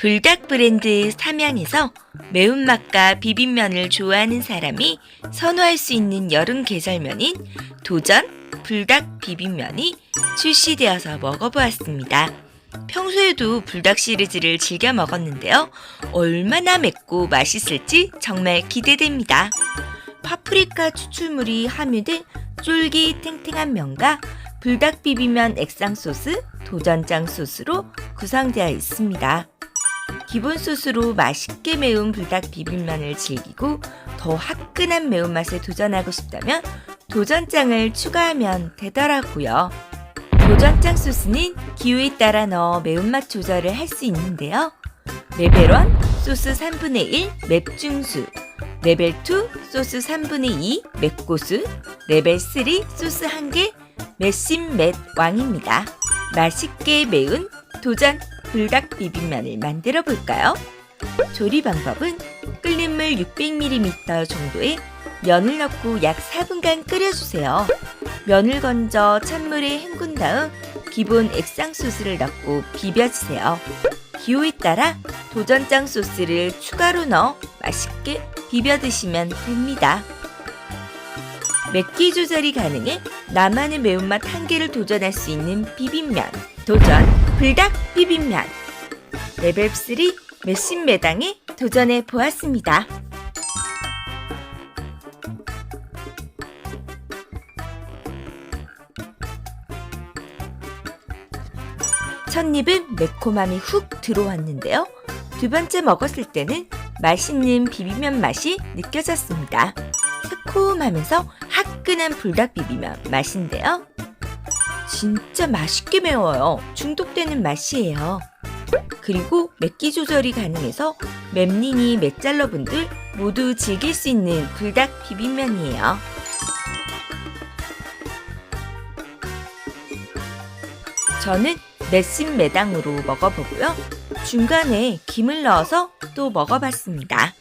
불닭 브랜드 삼양에서 매운맛과 비빔면을 좋아하는 사람이 선호할 수 있는 여름 계절면인 도전 불닭 비빔면이 출시되어서 먹어보았습니다. 평소에도 불닭 시리즈를 즐겨 먹었는데요. 얼마나 맵고 맛있을지 정말 기대됩니다. 파프리카 추출물이 함유된 쫄깃탱탱한 면과 불닭 비빔면 액상 소스, 도전장 소스로 구성되어 있습니다. 기본 소스로 맛있게 매운 불닭 비빔면을 즐기고 더 화끈한 매운맛에 도전하고 싶다면 도전장을 추가하면 되더라고요. 도전장 소스는 기호에 따라 넣어 매운맛 조절을 할 수 있는데요. 레벨 1 소스 3분의 1 맵중수, 레벨 2 소스 3분의 2 맵고수, 레벨 3 소스 1개 맵심 맵 왕입니다. 맛있게 매운 도전 불닭 비빔면을 만들어 볼까요? 조리 방법은 끓는 물 600ml 정도의 면을 넣고 약 4분간 끓여주세요. 면을 건져 찬물에 헹군 다음 기본 액상 소스를 넣고 비벼주세요. 기호에 따라 도전장 소스를 추가로 넣어 맛있게 비벼 드시면 됩니다. 맵기 조절이 가능해 나만의 매운맛 한계를 도전할 수 있는 비빔면. 도전 불닭 비빔면. 레벨 3 메신 매당에 도전해 보았습니다. 첫 입은 매콤함이 훅 들어왔는데요. 두 번째 먹었을 때는 맛있는 비빔면 맛이 느껴졌습니다. 새콤하면서 화끈한 불닭 비빔면 맛인데요. 진짜 맛있게 매워요. 중독되는 맛이에요. 그리고 맵기 조절이 가능해서 맵린이 맵잘러분들 모두 즐길 수 있는 불닭 비빔면이에요. 저는 맵신 매당으로 먹어보고요. 중간에 김을 넣어서 또 먹어봤습니다.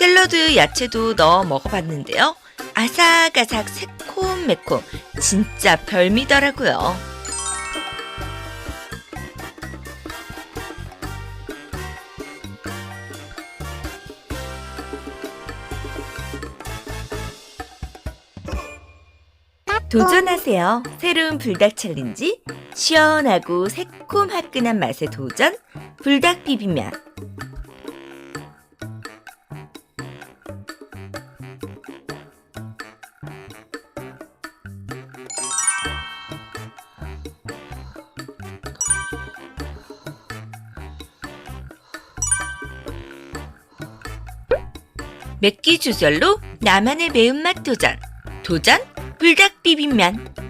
샐러드 야채도 넣어 먹어봤는데요. 아삭아삭 새콤매콤 진짜 별미더라고요. 도전하세요. 새로운 불닭 챌린지. 시원하고 새콤 화끈한 맛의 도전. 불닭 비빔면. 맵기 조절로 나만의 매운맛 도전. 도전 불닭 비빔면.